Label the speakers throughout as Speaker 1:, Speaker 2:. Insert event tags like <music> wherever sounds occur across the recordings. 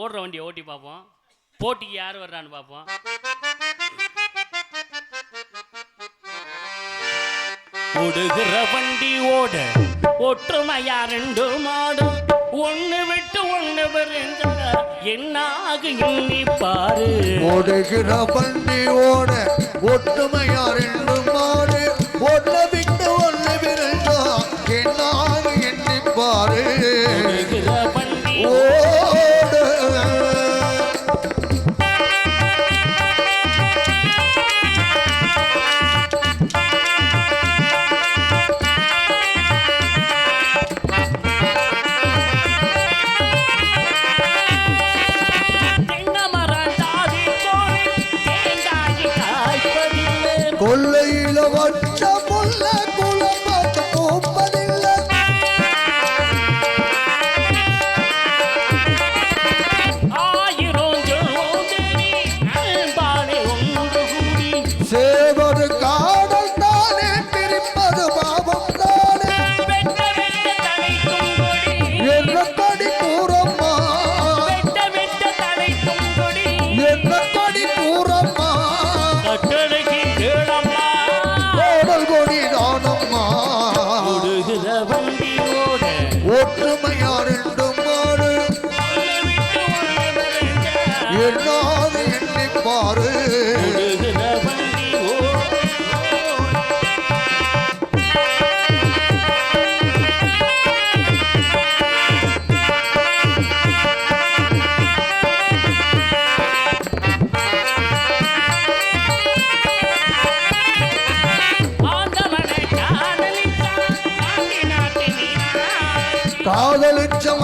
Speaker 1: ஓடுற வண்டியை ஓட்டி பார்ப்போம். போட்டிக்கு யார் வர்றான்னு பார்ப்போம். ஓடுகிற வண்டி ஓட. ஒற்றுமையா ரெண்டு மாடு ஒண்ணு விட்டு ஒண்ணு பிரிஞ்சா என்ன எண்ணி பாரு.
Speaker 2: ஓடுகிற வண்டி ஓட. ஒற்றுமையா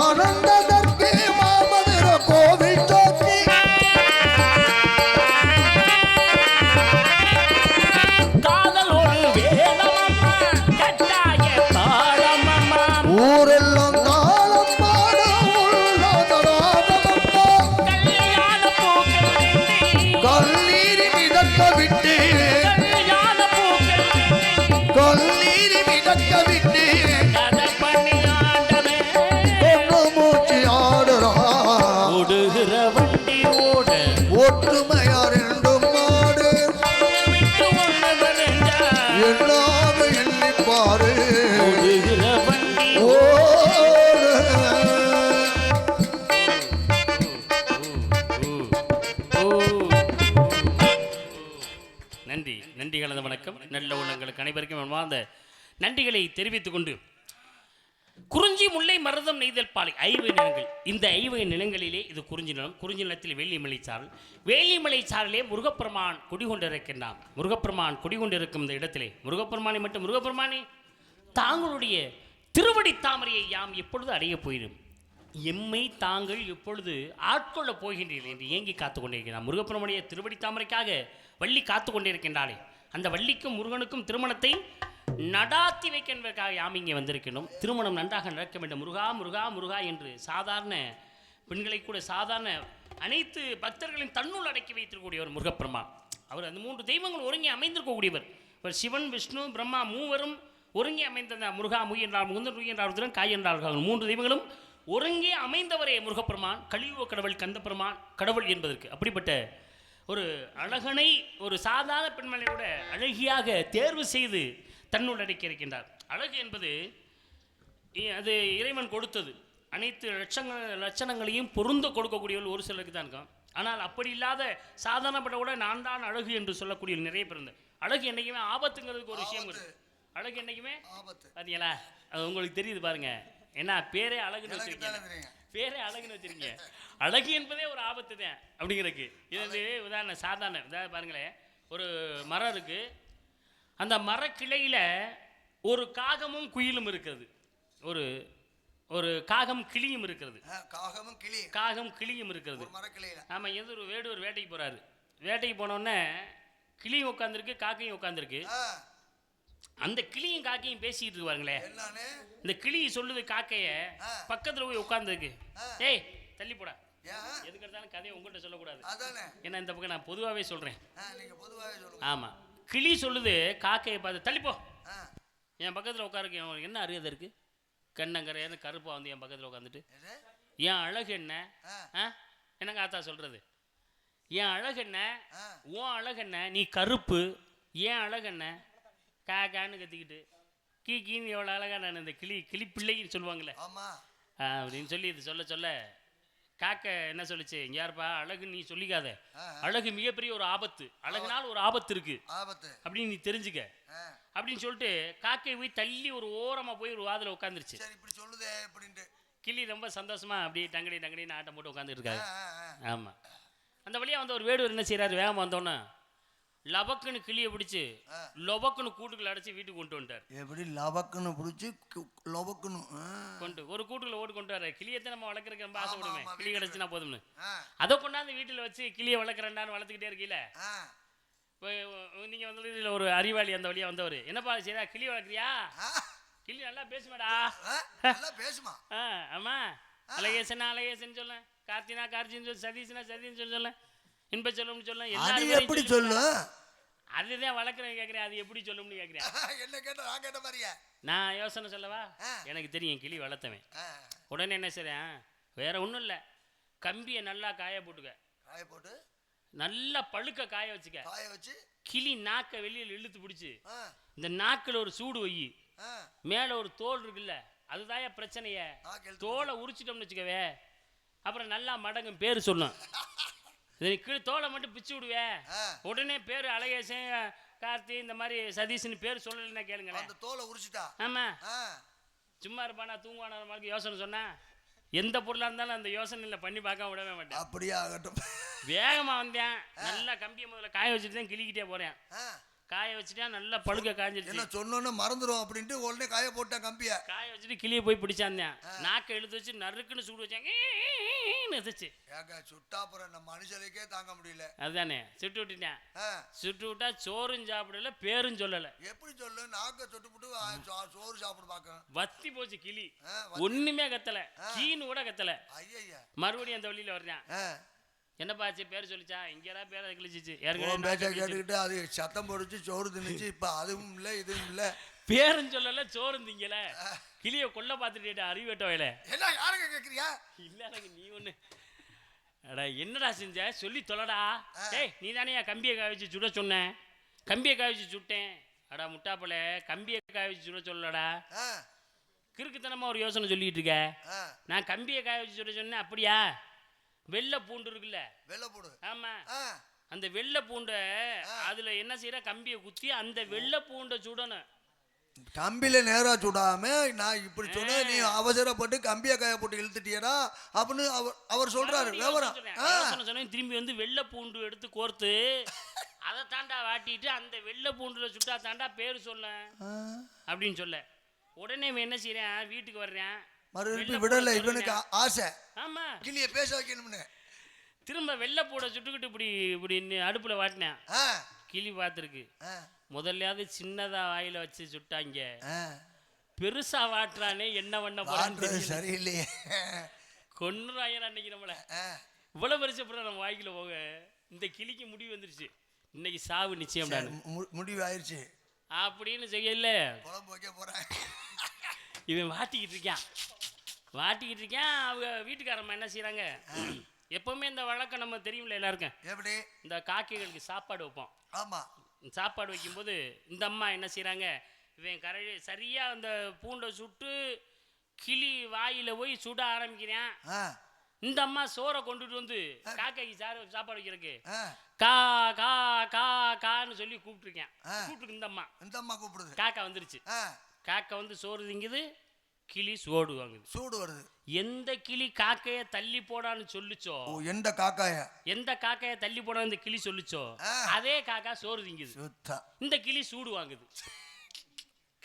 Speaker 2: மணந்ததற்கு மாமதுர கோவில் தோற்றி
Speaker 1: காதல் ஒரு வேதமம்மா கட்டாய தாளமம்மா
Speaker 2: ஊரெல்லாம் தாளம் பாட உள்ளதராமம்மா
Speaker 1: கல்யாண பூக்கள் வெள்ளி,
Speaker 2: கல்லீரி மிதக்க விட்டு
Speaker 1: கல்யாண பூக்கள் வெள்ளி,
Speaker 2: கல்லீரி மிதக்க விட்டு எண்ணி பாரு.
Speaker 1: நன்றி நன்றி கலந்த வணக்கம். நல்ல உள்ளங்களுக்கு அனைவருக்கும் வாழ்ந்த நன்றிகளை தெரிவித்துக் கொண்டு மருதம் நெய்தல் பாலை. ஐவகை நிலங்கள். இந்த ஐவகை நிலங்களிலே இது குறிஞ்சி நிலம். குறிஞ்சி நிலத்தில் வேலிமலை சாரல். வேலிமலை சாரலே முருகப்பெருமான் குடிகொண்டிருக்கின்றான் முருகப்பெருமான் குடிகொண்டிருக்கும் இந்த இடத்திலே. முருகப்பெருமானை மட்டும் முருகப்பெருமானே தாங்களுடைய திருவடி தாமரையை யாம் எப்பொழுது அடையப் போயிடும் எம்மை தாங்கள் எப்பொழுது ஆட்கொள்ளப் போகின்றீர்கள் என்று ஏங்கி காத்து கொண்டிருக்கிறான் முருகப்பெருமானுடைய திருவடி தாமரைக்காக வள்ளி காத்து கொண்டிருக்கின்றாளே. அந்த வள்ளிக்கும் முருகனுக்கும் திருமணத்தை நடாத்தி வைக்கின்றதற்காக யாம் இங்கே வந்திருக்கணும் திருமணம் நன்றாக நடக்க வேண்டும். முருகா முருகா முருகா என்று சாதாரண பெண்களை கூட சாதாரண அனைத்து பக்தர்களின் தன்னுள் அடக்கி வைத்திருக்கக்கூடியவர் முருகப்பெருமா அவர் அந்த மூன்று தெய்வங்கள் ஒருங்கே அமைந்திருக்கக்கூடியவர். இவர் சிவன் விஷ்ணு பிரம்மா மூவரும் ஒருங்கே அமைந்த முருகா முய் என்றால் முகுந்தன் முய் என்றார் ருத்ரன் காய் என்றார்கள் மூன்று தெய்வங்களும் ஒருங்கே அமைந்தவரே முருகப்பெருமான். கலியுக கடவுள் கந்தப்பெருமான் கடவுள் என்பதற்கு. அப்படிப்பட்ட ஒரு அழகனை ஒரு சாதாரண பெண்மணியோட அழகியாக தேர்வு செய்து தன்னுள் அடக்கி இருக்கின்றார் அழகு என்பது அது இறைவன் கொடுத்தது. அனைத்து லட்சங்க லட்சணங்களையும் பொருந்த கொடுக்கக்கூடியவர்கள் ஒரு சிலருக்கு தான் இருக்கும் ஆனால் அப்படி இல்லாத சாதாரணப்பட்ட கூட நான் தான் அழகு என்று சொல்லக்கூடிய நிறைய பேர் உண்டு. அழகு என்றைக்குமே ஆபத்துங்கிறதுக்கு ஒரு விஷயம் இருக்கு. அழகு என்றைக்குமே
Speaker 2: ஆபத்து.
Speaker 1: பார்த்தீங்களா அது உங்களுக்கு தெரியுது பாருங்க. என்ன பேரே அழகுன்னு வச்சிருக்கீங்க. பேரே அழகுன்னு வச்சிருக்கீங்க. அழகு என்பதே ஒரு ஆபத்து தான் அப்படிங்கிறதுக்கு. இது வந்து உதாரணம் சாதாரண உதாரணம் பாருங்களேன். ஒரு மரம் இருக்கு. அந்த மரக்கிளையில ஒரு காகமும் குயிலும் இருக்கிறது ஒரு ஒரு காகம் கிளியும் இருக்கிறது
Speaker 2: காகமும் கிளி
Speaker 1: காகம் கிளியும் இருக்கிறது
Speaker 2: மரக்கிளையில.
Speaker 1: ஆமாம் எது ஒரு வேடு ஒரு வேட்டைக்கு போறாரு. வேட்டைக்கு போனோடனே கிளியும் உட்காந்துருக்கு காக்கையும் உட்காந்துருக்கு அந்த கிளியும் காக்கையும் பாருங்களேன்
Speaker 2: என்னன்னு?
Speaker 1: இந்த கிளி சொல்லுது காக்கைய. பக்கத்துல போய் உட்காந்துருக்கு. ஏய் தள்ளி போடா. எதுக்கு எடுத்தாலும் கதையை உங்கள்கிட்ட சொல்லக்கூடாது. ஏன்னா இந்த பக்கம் நான் பொதுவாகவே சொல்றேன்.
Speaker 2: ஆ,
Speaker 1: கிளி சொல்லுது காக்கையை பார்த்து தள்ளிப்போ. என் பக்கத்துல உட்காருக்கு என்ன அறியதை இருக்கு? கண்ணங்கரையான கருப்பா வந்து என் பக்கத்துல உட்காந்துட்டு? என் அழகு என்ன? என்னங்க ஆத்தா சொல்றது? என் அழகென்ன
Speaker 2: ஆ.
Speaker 1: உன் அழகென்ன நீ கருப்பு ஏன் அழகென்ன கா கான்னு கத்திக்கிட்டு. கீ கீன்னு எவ்வளோ அழகா நான் இந்த கிளி கிளி பிள்ளைன்னு சொல்லுவாங்களே அப்படின்னு சொல்லி இது சொல்ல சொல்ல காக்க என்ன சொல்லுச்சு? யாருப்பா? அழகு நீ சொல்லிக்காத. அழகு மிகப்பெரிய ஒரு ஆபத்து. அழகுனால ஒரு ஆபத்து இருக்கு.
Speaker 2: ஆபத்து.
Speaker 1: அப்படின்னு நீ தெரிஞ்சுக்க. அப்படின்னு சொல்லிட்டு காக்கை போய் தள்ளி ஒரு ஓரமா போய் ஒரு வாதில் உட்காந்துருச்சு
Speaker 2: இப்படி சொல்லுதே அப்படின்ட்டு.
Speaker 1: கிளி ரொம்ப சந்தோஷமா அப்படியே டங்கடி டங்கடின்னு ஆட்டம் போட்டு உட்காந்துட்டு இருக்காரு.
Speaker 2: ஆ.
Speaker 1: ஆமா. அந்த வழியா வந்து ஒரு வேடுவர் என்ன செய்றாரு? வேகமா வந்தோன்னே லபக்குன்னு கிளியை பிடிச்சு. லொபக்குன்னு கூட்டுக்குள்ள அடைச்சு வீட்டுக்கு கொண்டு வந்துட்டார்.
Speaker 2: எப்படி லபக்குன்னு பிடிச்சி லொபக்குன்னு.
Speaker 1: கொண்டு ஒரு கூட்டுக்குள்ள ஓட்டு கொண்டு வர கிளியத்தை நம்ம வளர்க்குறதுக்கு ரொம்ப ஆசைப்படுவேன்
Speaker 2: ஆமா,
Speaker 1: கிளி. கிடச்சுனா போதும்னு. அதை கொண்டாந்து வீட்டில் வச்சு கிளியை வளர்க்குறேன்டான்னு வளர்த்துக்கிட்டே இருக்கீல. இப்போ நீங்கள் வந்து இதில் ஒரு அறிவாளி அந்த வழியா வந்தவர். என்னப்பா சரியா கிளி வளர்க்குறியா? கிளி நல்லா பேசுமாடா?
Speaker 2: நல்லா பேசுமா?
Speaker 1: ஆ ஆமா. அழகேசனா அழகேசன் சொல்ல கார்த்தினா கார்த்தின்னு சொல்லு சதீஷ்னா சதீன்னு சொல்லி சொல்ல இன்ப சொல்லணும்னு சொல்ல
Speaker 2: அது எப்படி
Speaker 1: சொல்லி-
Speaker 2: சொல்லும்?
Speaker 1: அதுதான் வளர்க்குறேன் கேட்குறேன் அது எப்படி சொல்லும்னு கேட்குறேன்
Speaker 2: என்ன கேட்ட நான் கேட்ட மாதிரியா?
Speaker 1: நான் யோசனை சொல்லவா. எனக்கு தெரியும் கிளி வளர்த்தவன். உடனே என்ன செய்றேன்? வேற ஒன்றும் இல்லை. கம்பியை நல்லா காய போட்டுக்க.
Speaker 2: காய போட்டு?
Speaker 1: நல்லா பழுக்க காய வச்சுக்க.
Speaker 2: காய வச்சு?
Speaker 1: கிளி நாக்கை வெளியில் இழுத்து பிடிச்சி. இந்த நாக்கில் ஒரு சூடு வை. மேலே ஒரு தோல் இருக்குல்ல அதுதான் பிரச்சனையே. தோலை உரிச்சிட்டோம்னு வச்சுக்கவே. அப்புறம் நல்லா மடங்கும் பேர் சொல்லும். <laughs> இது கீழே தோலை மட்டும் பிச்சு விடுவே.
Speaker 2: ஆ,
Speaker 1: உடனே பேர் அழகேசன் கார்த்தி இந்த மாதிரி சதீஷ்னு பேர் சொல்லலைன்னா கேளுங்களேன்.
Speaker 2: அந்த தோலை உரிச்சிட்டா?
Speaker 1: ஆமா. சும்மா இருப்பானா தூங்குவானா மாதிரி யோசனை சொன்னா? எந்த பொருளாக இருந்தாலும் அந்த யோசனையில் பண்ணி பார்க்காம விடவே மாட்டேன்.
Speaker 2: அப்படியே ஆகட்டும்
Speaker 1: வேகமா வந்தேன். நல்லா கம்பியை முதல்ல காய வச்சுட்டு தான் கிளிக்கிட்டே போறேன்.
Speaker 2: ஆ,
Speaker 1: காய வச்சுட்டேன் நல்லா பழுக்க காஞ்சிருச்சு.
Speaker 2: என்ன சொன்னோன்னு மறந்துடும் அப்படின்ட்டு உடனே காய போட்டேன் கம்பிய.
Speaker 1: காய வச்சுட்டு கிளியை போய் பிடிச்சாந்தேன். நாக்கை இழுத்து வச்சு நறுக்குன்னு சூடு வச்சாங்க நெசிச்சு
Speaker 2: ஏங்க சுட்டாப்புறம் நம்ம மனுஷனுக்கே தாங்க முடியல.
Speaker 1: அதுதானே சுட்டு விட்டுட்டேன். சுட்டு விட்டா சோறும் சாப்பிடல பேரும் சொல்லலை.
Speaker 2: எப்படி சொல்லு? நாக்க சுட்டுப்புட்டு ஆ, சோ- சோறு சாப்பிட பார்க்கணும்
Speaker 1: வத்தி போச்சு கிளி. ஒண்ணுமே கத்தல. கீன்னு கூட கத்தல.
Speaker 2: ஐயா
Speaker 1: மறுபடியும் அந்த வழியில வர்றேன். என்னப்பா ஆச்சு? பேர் சொல்லிச்சா? இங்கடா பேரை கிழிச்சிச்சு ஏற்கனவே
Speaker 2: பேச்ச. கேட்டுக்கிட்டு அது சத்தம் போடுச்சு சோறு தின்னுச்சு இப்ப அதுவும் இல்ல இதுவும் இல்ல.
Speaker 1: பேரும் சொல்லல சோறும் திங்கல. கிளிய கொல்ல பார்த்துட்டேடா அறிவேட்ட வயல
Speaker 2: என்ன யாருங்க கேக்குறியா
Speaker 1: இல்ல எனக்கு நீ ஒண்ணு. அடா என்னடா செஞ்ச? சொல்லி தொலைடா. ஏய் நீ தானே கம்பியை காய வச்சு சுட சொன்ன? கம்பியை காய வச்சு சுட்டேன். அடா முட்டாப்பல கம்பியை காய வச்சு சுட சொல்லடா கிறுக்குத்தனமா ஒரு யோசனை சொல்லிட்டு இருக்க. நான் கம்பியை காய வச்சு சுட சொன்னேன் அப்படியா? வெள்ளை பூண்டு இருக்குல்ல?
Speaker 2: வெள்ளை போடு
Speaker 1: ஆமா. அந்த வெள்ளை பூண்டை அதுல என்ன செய்யற? கம்பியை குத்தி அந்த வெள்ளை பூண்டை சுடணும்.
Speaker 2: கம்பியில நேரா சுடாம நான் இப்படி சொன்ன நீ அவசரப்பட்டு கம்பிய காய போட்டு இழுத்துட்டியடா அப்படின்னு அவர் அவர் சொல்றாரு
Speaker 1: மறுபடியும்
Speaker 2: விவரம்.
Speaker 1: சொன்னேன். சொன்னேன் திரும்பி வந்து வெள்ளை பூண்டு எடுத்து கோர்த்து <laughs> அதை தாண்டா வாட்டிட்டு அந்த வெள்ளை பூண்டுல சுட்டா தாண்டா பேர் சொல்ல. அப்படின்னு சொல்ல. உடனே என்ன செய்யறேன்? வீட்டுக்கு வர்றேன்.
Speaker 2: மறுபடியும் விடல இவனுக்கு ஆசை.
Speaker 1: ஆமா.
Speaker 2: கிளிய பேச வைக்கணும்னு.
Speaker 1: திரும்ப வெள்ளை பூடை சுட்டுக்கிட்டு இப்படி இப்படி அடுப்புல வாட்டினேன். கிளி பார்த்துருக்கு. முதல்லையாவது சின்னதா வாயில வச்சு சுட்டாங்க. பெருசா வாட்டுறானே என்ன பண்ண போறான்னு
Speaker 2: சரியில்லையே.
Speaker 1: கொன்னுறாங்க அன்னைக்கு நம்மள. இவ்வளவு பெருசு அப்புறம் நம்ம வாய்க்குள்ள போக இந்த கிளிக்கு முடிவு வந்துருச்சு. இன்னைக்கு சாவு நிச்சயம்
Speaker 2: முடிவு ஆயிடுச்சு
Speaker 1: அப்படின்னு செய்யல.
Speaker 2: குழம்பு வைக்க போறேன்.
Speaker 1: இவன் வாட்டிக்கிட்டு இருக்கான். வாட்டிக்கிட்டு இருக்கான். அவங்க வீட்டுக்காரம்மா என்ன செய்றாங்க? எப்பவுமே இந்த வழக்கம் நம்ம தெரியும்ல எல்லாருக்கும்.
Speaker 2: எப்படி?
Speaker 1: இந்த காக்கைகளுக்கு சாப்பாடு வைப்போம்.
Speaker 2: ஆமா.
Speaker 1: சாப்பாடு வைக்கும்போது இந்த அம்மா என்ன செய்றாங்க? இவன் கரை சரியா அந்த பூண்டை சுட்டு கிளி வாயில போய் சுட ஆரம்பிக்கிறான். இந்த அம்மா சோறை கொண்டுட்டு வந்து காக்கைக்கு சாறு சாப்பாடு வைக்கிறதுக்கு கா கா கா கான்னு சொல்லி கூப்பிட்டுருக்கேன்.
Speaker 2: ஆ.
Speaker 1: கூப்பிட்டு இந்த அம்மா.
Speaker 2: இந்த அம்மா கூப்பிடுது.
Speaker 1: காக்கா வந்துருச்சு. காக்கா வந்து சோறு திங்குது. கிளி சோடு வாங்குது.
Speaker 2: சூடு வருது.
Speaker 1: எந்த கிளி காக்கைய தள்ளி போடான்னு சொல்லுச்சோ?
Speaker 2: ஓ எந்த காக்காய?
Speaker 1: எந்த காக்கைய தள்ளி போடான்னு இந்த கிளி சொல்லுச்சோ. அதே காக்கா சோறு திங்குது.
Speaker 2: சுத்தா.
Speaker 1: இந்த கிளி சூடு வாங்குது.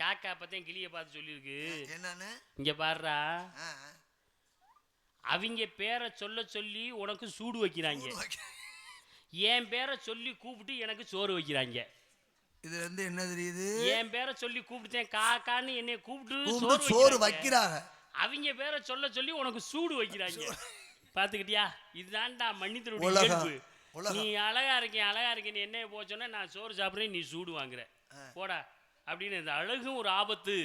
Speaker 1: காக்கா பத்தியும் கிளியை பார்த்து சொல்லியிருக்கு.
Speaker 2: என்னன்னு?
Speaker 1: இங்க பாருடா.
Speaker 2: ஆ,
Speaker 1: அவங்க பேரை சொல்ல சொல்லி உனக்கு சூடு வைக்கிறாங்க. என் பேரை சொல்லி கூப்பிட்டு எனக்கு சோறு வைக்கிறாங்க.
Speaker 2: இதுல இருந்து என்ன தெரியுது?
Speaker 1: என் பேரை சொல்லி கூப்பிட்டேன் காக்கான்னு என்னை கூப்பிட்டு சோறு வைக்கிறாங்க. அவங்க பேரை சொல்ல சொல்லி உனக்கு சூடு வைக்கிறாங்க. பாத்துக்கிட்டியா? இதுதான்டா மன்னித்தருடைய. நீ அழகா இருக்கேன் அழகா இருக்கேன் நீ என்ன போச்சோன்னா நான் சோறு சாப்பிட்றேன் நீ சூடு வாங்குற. போடா. அப்படின்னு இந்த அழகும் ஒரு ஆபத்து.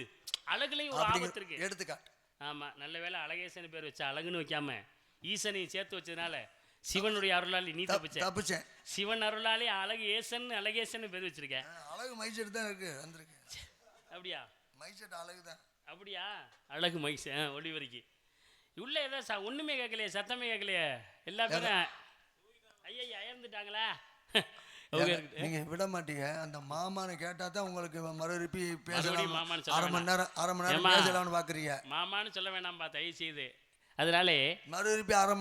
Speaker 1: அழகுலையும் ஒரு ஆபத்து இருக்கு.
Speaker 2: அப்படி எடுத்துக்கா.
Speaker 1: ஆமா நல்ல வேளை அழகேசன் பேர் வச்ச அழகுன்னு வைக்காம ஈசனையும் சேர்த்து வச்சதுனால சிவனுடைய அருளாலே நீ தப்பிச்ச.
Speaker 2: தப்பிச்சேன்.
Speaker 1: சிவன் அருளாலே அழகு ஏசன் அழகேசன் பேர் வச்சிருக்க.
Speaker 2: அழகு மைசெட் தான் இருக்கு வந்திருக்கு.
Speaker 1: அப்படியா?
Speaker 2: மைசெட் அழகு தான்.
Speaker 1: அப்படியா? அழகு ஆ ஒளிவரிக்கு உள்ள ஏதோ ச ஒன்றுமே கேட்கலையே சத்தமே கேட்கலையே. எல்லா பேரும் ஐயா அயர்ந்துட்டாங்களா. அவங்க இருக்கு.
Speaker 2: நீங்க விட மாட்டீங்க. அந்த மாமான்னு கேட்டா தான் உங்களுக்கு மறுபடி பேசலாம்.
Speaker 1: மாமான்னு
Speaker 2: அரை மணி நேரம் அரை மணி நேரம்? பேசலாம்னு பாக்குறீங்க.
Speaker 1: மாமான்னு சொல்ல வேணாம்பா தயவு செய்து அதனாலே
Speaker 2: மறுபடி அரை மணி